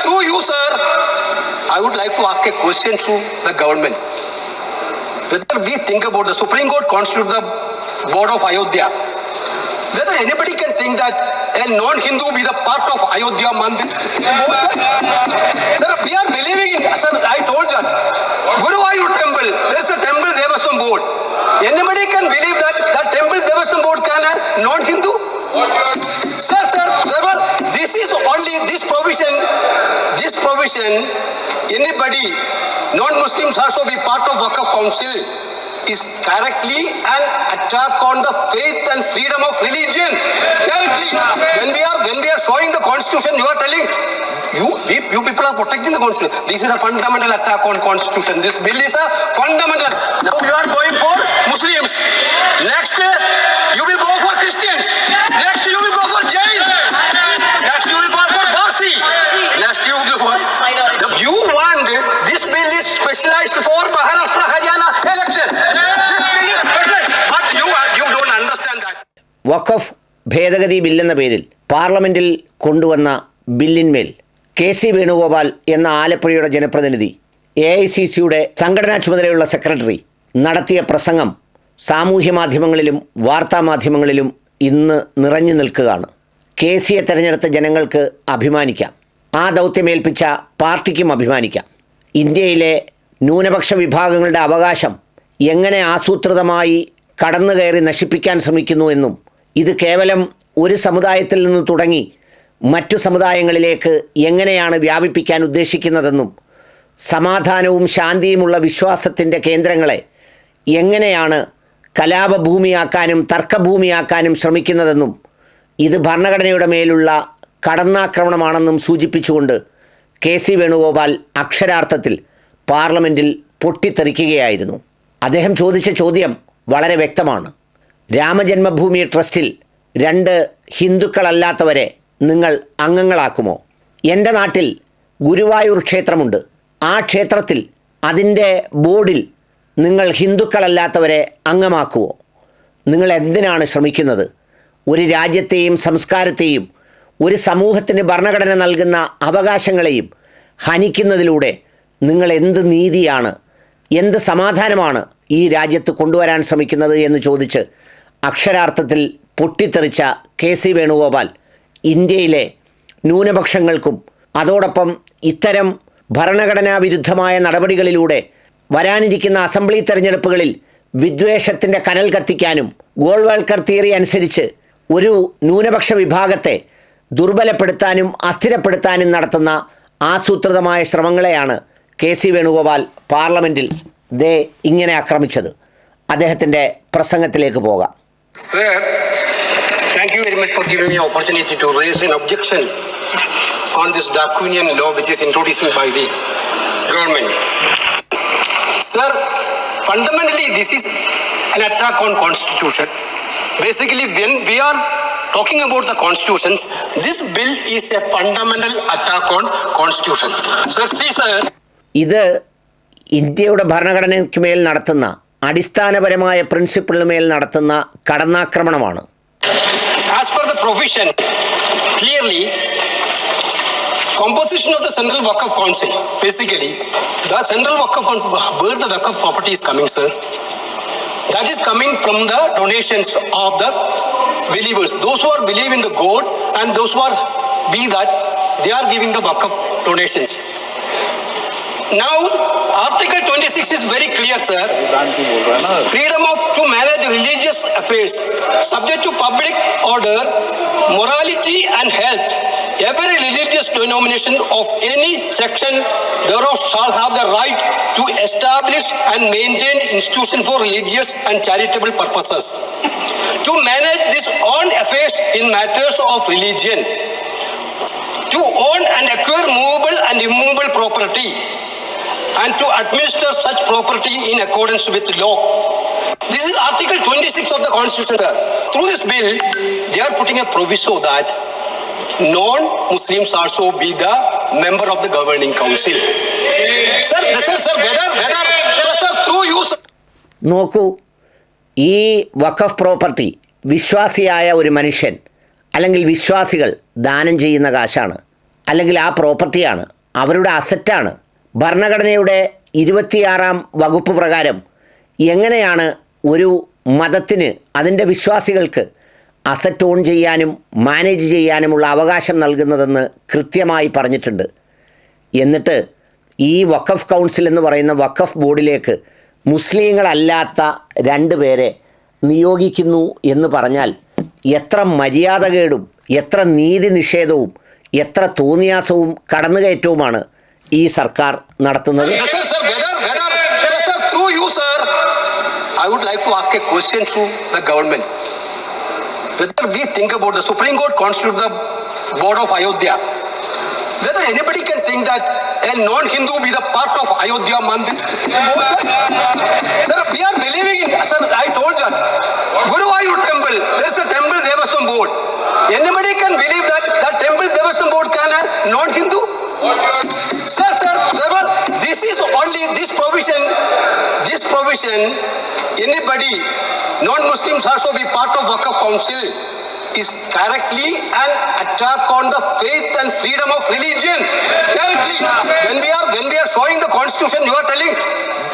through you, sir, I would like to ask a question to the government. Whether we think about the Supreme Court constitute the board of Ayodhya, whether anybody can think that a non-Hindu be the part of Ayodhya Mandir? Sir. We are believing in, sir, I told that. Guruvayur temple, there is a temple Devasam board. Anybody can believe that that temple Devasam board can non-Hindu? Is only this provision, this provision, anybody, non-Muslims also be part of Waqf Council is correctly an attack on the faith and freedom of religion. Directly. When we are when we are showing the constitution, you are telling you you people are protecting the constitution. This is a fundamental attack on constitution. This bill is a fundamental. Now you are going for Muslims. Next, you will go for Christians. Next, you will go for Jain. വഖഫ് ഭേദഗതി ബില്ലെന്ന പേരിൽ പാർലമെന്റിൽ കൊണ്ടുവന്ന ബില്ലിന്മേൽ K C Venugopal എന്ന ആലപ്പുഴയുടെ ജനപ്രതിനിധി A I C സിയുടെ സംഘടനാ ചുമതലയുള്ള secretary നടത്തിയ പ്രസംഗം സാമൂഹ്യ മാധ്യമങ്ങളിലും വാർത്താ മാധ്യമങ്ങളിലും ഇന്ന് നിറഞ്ഞു നിൽക്കുകയാണ്. കെ സിയെ തെരഞ്ഞെടുത്ത ജനങ്ങൾക്ക് അഭിമാനിക്കാം. ആ ദൗത്യമേൽപ്പിച്ച പാർട്ടിക്കും അഭിമാനിക്കാം. ഇന്ത്യയിലെ ന്യൂനപക്ഷ വിഭാഗങ്ങളുടെ അവകാശം എങ്ങനെ ആസൂത്രിതമായി കടന്നു കയറി നശിപ്പിക്കാൻ ശ്രമിക്കുന്നു എന്നും ഇത് കേവലം ഒരു സമുദായത്തിൽ നിന്ന് തുടങ്ങി മറ്റു സമുദായങ്ങളിലേക്ക് എങ്ങനെയാണ് വ്യാപിപ്പിക്കാൻ ഉദ്ദേശിക്കുന്നതെന്നും സമാധാനവും ശാന്തിയുമുള്ള വിശ്വാസത്തിന്റെ കേന്ദ്രങ്ങളെ എങ്ങനെയാണ് കലാപഭൂമിയാക്കാനും തർക്കഭൂമിയാക്കാനും ശ്രമിക്കുന്നതെന്നും ഇത് ഭരണഘടനയുടെ മേലുള്ള കടന്നാക്രമണമാണെന്നും സൂചിപ്പിച്ചുകൊണ്ട് കെ സി വേണുഗോപാൽ അക്ഷരാർത്ഥത്തിൽ പാർലമെന്റിൽ പൊട്ടിത്തെറിക്കുകയായിരുന്നു. അദ്ദേഹം ചോദിച്ച ചോദ്യം വളരെ വ്യക്തമാണ്. രാമജന്മഭൂമി ട്രസ്റ്റിൽ രണ്ട് ഹിന്ദുക്കളല്ലാത്തവരെ നിങ്ങൾ അംഗങ്ങളാക്കുമോ? എന്റെ നാട്ടിൽ ഗുരുവായൂർ ക്ഷേത്രമുണ്ട്. ആ ക്ഷേത്രത്തിൽ അതിന്റെ ബോർഡിൽ നിങ്ങൾ ഹിന്ദുക്കളല്ലാത്തവരെ അംഗമാക്കുമോ നിങ്ങൾ എന്തിനാണ് ശ്രമിക്കുന്നത്? ഒരു രാജ്യത്തെയും സംസ്കാരത്തെയും ഒരു സമൂഹത്തിന് ഭരണഘടന നൽകുന്ന അവകാശങ്ങളെയും ഹനിക്കുന്നതിലൂടെ നിങ്ങൾ എന്ത് നീതിയാണ് എന്ത് സമാധാനമാണ് ഈ രാജ്യത്ത് കൊണ്ടുവരാൻ ശ്രമിക്കുന്നത് എന്ന് ചോദിച്ച് അക്ഷരാർത്ഥത്തിൽ പൊട്ടിത്തെറിച്ച കെ സി വേണുഗോപാൽ ഇന്ത്യയിലെ ന്യൂനപക്ഷങ്ങൾക്കും അതോടൊപ്പം ഇത്തരം ഭരണഘടനാ വിരുദ്ധമായ നടപടികളിലൂടെ വരാനിരിക്കുന്ന അസംബ്ലി തെരഞ്ഞെടുപ്പുകളിൽ വിദ്വേഷത്തിന്റെ കനൽ കത്തിക്കാനും ഗോൾവാൾക്കർ തിയറി അനുസരിച്ച് ഒരു ന്യൂനപക്ഷ വിഭാഗത്തെ ദുർബലപ്പെടുത്താനും അസ്ഥിരപ്പെടുത്താനും നടത്തുന്ന ആസൂത്രിതമായ ശ്രമങ്ങളെയാണ് കെ സി വേണുഗോപാൽ പാർലമെന്റിൽ ദേ ഇങ്ങനെ ആക്രമിച്ചത്. അദ്ദേഹത്തിന്റെ പ്രസംഗത്തിലേക്ക് പോകാം. Sir, thank you very much for giving me opportunity to raise an objection on this Darwinian law which is introduced by the government. Sir, fundamentally this is an attack on constitution. Basically, when we are talking about the constitutions, this bill is a fundamental attack on constitution. Sir, see sir, ഇത് ഇന്ത്യയുടെ ഭരണഘടനയ്ക്ക് മേൽ നടത്തുന്ന അടിസ്ഥാനപരമായ പ്രിൻസിപ്പിളിന്മേൽ നടത്തുന്ന കടന്നാക്രമണമാണ് as per the provision, clearly, composition of the Central Wakaf Council, basically, the Central Wakaf Council, where the Wakaf property is coming, sir, that is coming from the donations of the believers. Those who are believe in the God and those who are be that, they are giving the Wakaf donations. Now, Article 26 is very clear, sir. Freedom of to manage religious affairs, subject to public order, morality and health. Every religious denomination of any section thereof shall have the right to establish and maintain institution for religious and charitable purposes. To manage this own affairs in matters of religion. To own and acquire movable and immovable property and to administer such property in accordance with law. This is Article 26 of the Constitution. Through this bill, they are putting a proviso that non-Muslims also be the member of the governing council. Sir, sir, sir, whether, whether, sir, sir, through you, sir, നോക്കൂ ഈ വഖഫ് property വിശ്വാസിയായ ഒരു മനുഷ്യൻ അല്ലെങ്കിൽ വിശ്വാസികൾ ദാനം ചെയ്യുന്ന കാശാണ് അല്ലെങ്കിൽ ആ പ്രോപ്പർട്ടിയാണ് അവരുടെ അസറ്റാണ് ഭരണഘടനയുടെ ഇരുപത്തിയാറാം വകുപ്പ് പ്രകാരം എങ്ങനെയാണ് ഒരു മതത്തിന് അതിന്റെ വിശ്വാസികൾക്ക് അസറ്റ് ഓൺ ചെയ്യാനും മാനേജ് ചെയ്യാനുമുള്ള അവകാശം നൽകുന്നതെന്ന് കൃത്യമായി പറഞ്ഞിട്ടുണ്ട്. എന്നിട്ട് ഈ വഖഫ് കൗൺസിൽ എന്ന് പറയുന്ന വഖഫ് ബോർഡിലേക്ക് മുസ്ലിങ്ങളല്ലാത്ത രണ്ട് പേരെ നിയോഗിക്കുന്നു എന്ന് പറഞ്ഞാൽ എത്ര മര്യാദകേടും എത്ര നീതി നിഷേധവും എത്ര തോന്നിയാസവും കടന്നുകയറ്റവുമാണ് ഈ സർക്കാർ നടത്തുന്നത് Sir, sir, whether, whether, sir, sir, through you, sir, I would like to ask a question to the government. Whether we think about the Supreme Court constitute the board of Ayodhya, whether anybody can think that a non-Hindu be the part of Ayodhya Mandir. No, sir. Sir, we are believing in, sir, I told that. Guruvayur temple, there is a temple Devasam board. Anybody can believe that that temple Devasam board can have non-Hindu? Sir, sir, were, this is only this provision, this provision, anybody, non-Muslims also be part of Waqf Council is correctly an attack on the faith and freedom of religion. Directly. When we are when we are showing the constitution, you are telling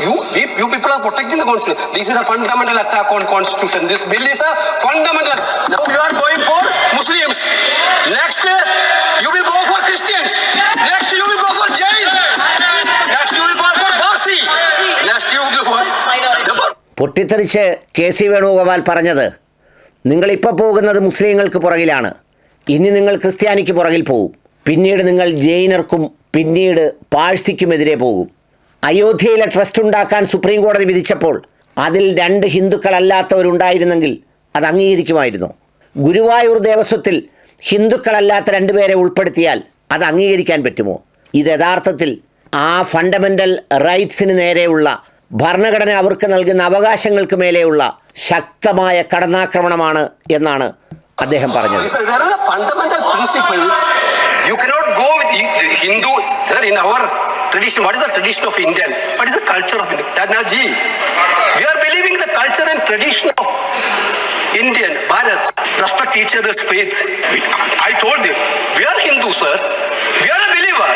you you people are protecting the constitution. This is a fundamental attack on constitution. This bill is a fundamental. Now you are going for Muslims. Next uh, you will go for Christians. Next you will go for Jain. Next you will go for Parsi. Next you will go for. പൊട്ടിത്തെറിച്ച് K C Venugopal പറഞ്ഞത് നിങ്ങളിപ്പോൾ പോകുന്നത് മുസ്ലിങ്ങൾക്ക് പുറകിലാണ് ഇനി നിങ്ങൾ ക്രിസ്ത്യാനിക്ക് പുറകിൽ പോകും പിന്നീട് നിങ്ങൾ ജൈനർക്കും പിന്നീട് പാഴ്സിക്കുമെതിരെ പോകും അയോധ്യയിലെ ട്രസ്റ്റ് ഉണ്ടാക്കാൻ സുപ്രീം കോടതി വിധിച്ചപ്പോൾ അതിൽ രണ്ട് ഹിന്ദുക്കളല്ലാത്തവരുണ്ടായിരുന്നെങ്കിൽ അത് അംഗീകരിക്കുമായിരുന്നു. ഗുരുവായൂർ ദേവസ്വത്തിൽ ഹിന്ദുക്കളല്ലാത്ത രണ്ടുപേരെ ഉൾപ്പെടുത്തിയാൽ അത് അംഗീകരിക്കാൻ പറ്റുമോ? ഇത് യഥാർത്ഥത്തിൽ ആ ഫണ്ടമെന്റൽ റൈറ്റ്സിന് നേരെയുള്ള ഭരണഘടന അവർക്ക് നൽകുന്ന അവകാശങ്ങൾക്ക് മേലെയുള്ള ശക്തമായ കടന്നാക്രമണമാണ് എന്നാണ് അദ്ദേഹം പറഞ്ഞത്. This tradition, what is the tradition of Indian? What is the culture of India? Danaji, we are believing the culture and tradition of Indian, Bharat. Respect each other's faith. I told you, we are Hindu, sir. We are a believer.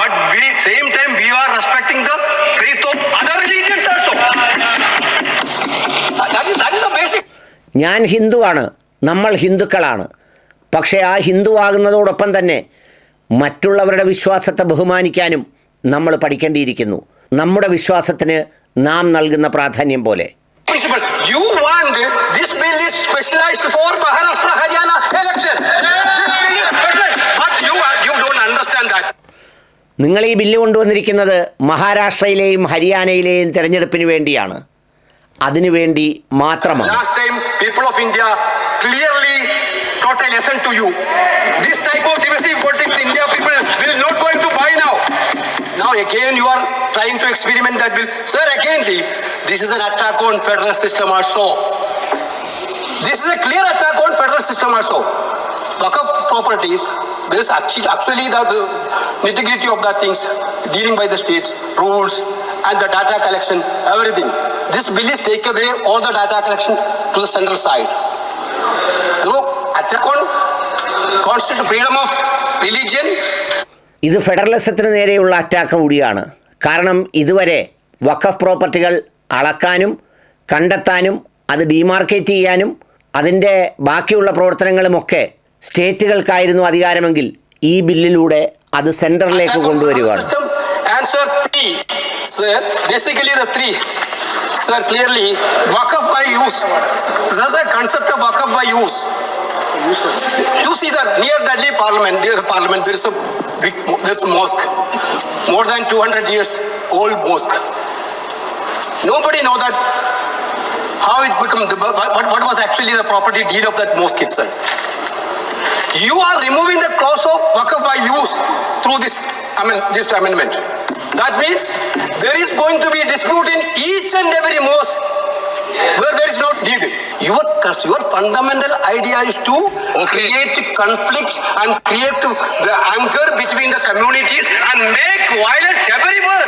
But we, same time, we are respecting the faith of other religions also. That is, that is the basic. ഞാൻ ഹിന്ദുവാണ് നമ്മൾ ഹിന്ദുക്കളാണ് പക്ഷേ ആ ഹിന്ദു ആകുന്നതോടൊപ്പം തന്നെ മറ്റുള്ളവരുടെ വിശ്വാസത്തെ ബഹുമാനിക്കാനും നമ്മൾ പഠിക്കേണ്ടിയിരിക്കുന്നു. നമ്മുടെ വിശ്വാസത്തിന് നാം നൽകുന്ന പ്രാധാന്യം പോലെ. നിങ്ങൾ ഈ ബില്ല് കൊണ്ടുവന്നിരിക്കുന്നത് മഹാരാഷ്ട്രയിലെയും ഹരിയാനയിലെയും തെരഞ്ഞെടുപ്പിന് വേണ്ടിയാണ്. അതിനുവേണ്ടി മാത്രമാണ്. Clearly total to you this type of India people Now again, you are trying to experiment that bill. Sir, again, this is an attack on federal system also. This is a clear attack on federal system also. Wakaf properties, there is actually, actually the, the nitty-gritty of the things dealing by the states, rules, and the data collection, everything. This bill is take away all the data collection to the central side. So, attack on constitutional freedom of religion, ഇത് ഫെഡറലിസത്തിന് നേരെയുള്ള attack കൂടിയാണ് കാരണം ഇതുവരെ വഖഫ് പ്രോപ്പർട്ടികൾ അളക്കാനും കണ്ടെത്താനും അത് demarcate ചെയ്യാനും അതിന്റെ ബാക്കിയുള്ള പ്രവർത്തനങ്ങളുമൊക്കെ സ്റ്റേറ്റുകൾക്കായിരുന്നു അധികാരമെങ്കിൽ ഈ ബില്ലിലൂടെ അത് സെൻട്രലിലേക്ക് കൊണ്ടുവരികയാണ്. Sir, basically the three. Sir, clearly, wakaf by use. There's a concept of wakaf by use. You see that near Delhi Parliament, near the Parliament, there is a big, there's a mosque, more than 200 years old mosque. Nobody know that how it become, the, what, what was actually the property deed of that mosque itself. You are removing the clause of wakaf by use through this, I mean, this amendment. That means there is going to be dispute in each and every mosque where there is no deed. Your, your fundamental idea is to create conflict and create the anger between the communities and make violence everywhere.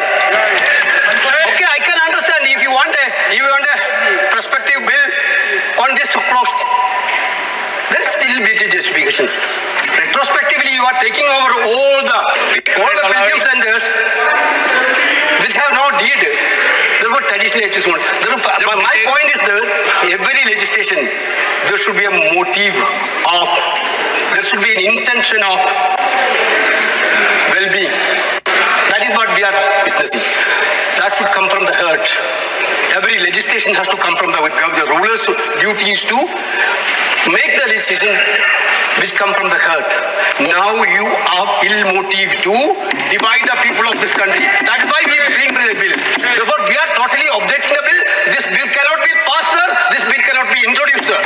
Okay, I can understand if you want a, if you want a prospective bill on this approach. There is still be justification. Retrospectively, you are taking over all the all the pilgrim centers which have no deed. My point is that every legislation there should be a motive of there should be an intention of well-being. That is what we are witnessing. That should come from the heart. Every legislation has to come from the, the ruler's duties to make the decision which come from the heart. Now you are ill motive to divide the people of this country. That's why we bring the bill. Therefore, we are totally objecting the bill. This bill cannot be passed, sir. This bill cannot be introduced, sir.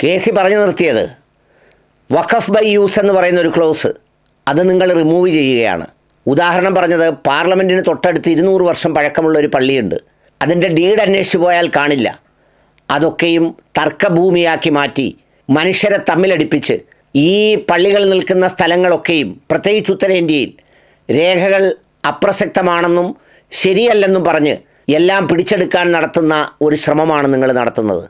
K C പറഞ്ഞു നിർത്തിയത് വഖഫ് by use എന്ന് പറയുന്ന ഒരു close അത് നിങ്ങൾ remove ചെയ്യുകയാണ് ഉദാഹരണം പറഞ്ഞത് പാർലമെന്റിന് തൊട്ടടുത്ത് ഇരുന്നൂറ് വർഷം പഴക്കമുള്ള ഒരു പള്ളിയുണ്ട് അതിന്റെ ഡീഡ് അന്വേഷിച്ച് പോയാൽ കാണില്ല അതൊക്കെയും തർക്കഭൂമിയാക്കി മാറ്റി മനുഷ്യരെ തമ്മിലടിപ്പിച്ച് ഈ പള്ളികൾ നിൽക്കുന്ന സ്ഥലങ്ങളൊക്കെയും പ്രത്യേകിച്ച് ഉത്തരേന്ത്യയിൽ രേഖകൾ അപ്രസക്തമാണെന്നും ശരിയല്ലെന്നും പറഞ്ഞ് എല്ലാം പിടിച്ചെടുക്കാൻ നടത്തുന്ന ഒരു ശ്രമമാണ് നിങ്ങൾ നടത്തുന്നത്.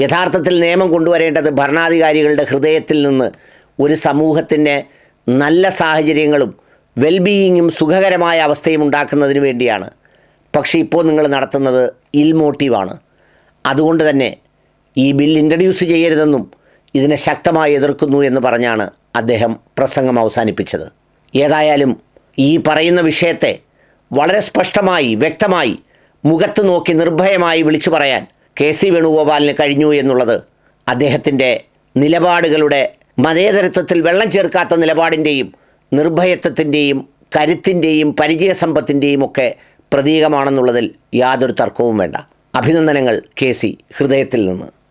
യഥാർത്ഥത്തിൽ നിയമം കൊണ്ടുവരേണ്ടത് ഭരണാധികാരികളുടെ ഹൃദയത്തിൽ നിന്ന് ഒരു സമൂഹത്തിന്റെ നല്ല സാഹചര്യങ്ങളും വെൽബീയിങ്ങും സുഖകരമായ അവസ്ഥയും ഉണ്ടാക്കുന്നതിന് വേണ്ടിയാണ്. പക്ഷേ ഇപ്പോൾ നിങ്ങൾ നടത്തുന്നത് ഇൽ മോട്ടീവാണ് അതുകൊണ്ട് തന്നെ ഈ ബിൽ ഇൻട്രഡ്യൂസ് ചെയ്യരുതെന്നും ഇതിനെ ശക്തമായി എതിർക്കുന്നു എന്ന് പറഞ്ഞാണ് അദ്ദേഹം പ്രസംഗം അവസാനിപ്പിച്ചത്. ഏതായാലും ഈ പറയുന്ന വിഷയത്തെ വളരെ സ്പഷ്ടമായി വ്യക്തമായി മുഖത്ത് നോക്കി നിർഭയമായി വിളിച്ചു പറയാൻ കെ സി വേണുഗോപാലിന് കഴിഞ്ഞു എന്നുള്ളത് അദ്ദേഹത്തിന്റെ നിലപാടുകളുടെ മതേതരത്വത്തിൽ വെള്ളം ചേർക്കാത്ത നിലപാടിന്റെയും നിർഭയത്വത്തിന്റെയും കരുത്തിന്റെയും പരിചയസമ്പത്തിന്റെയും ഒക്കെ പ്രതീകമാണെന്നുള്ളതിൽ യാതൊരു തർക്കവും വേണ്ട. അഭിനന്ദനങ്ങൾ കെ സി ഹൃദയത്തിൽ നിന്ന്.